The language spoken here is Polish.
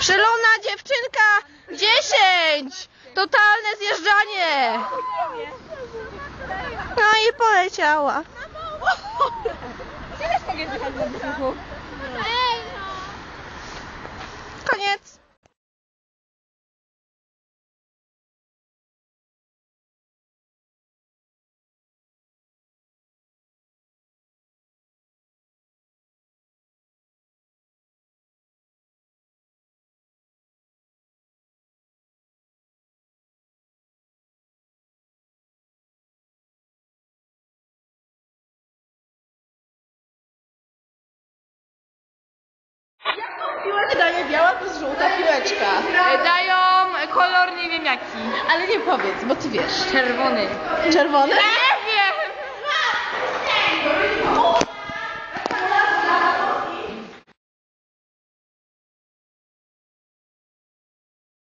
Szalona dziewczynka 10! Totalne zjeżdżanie! No i poleciała. Brzuchu. Koniec. Piłeczka daje biała plus żółta piłeczka. Dają kolor nie wiem jaki. Ale nie powiedz, bo ty wiesz. Czerwony. Czerwony?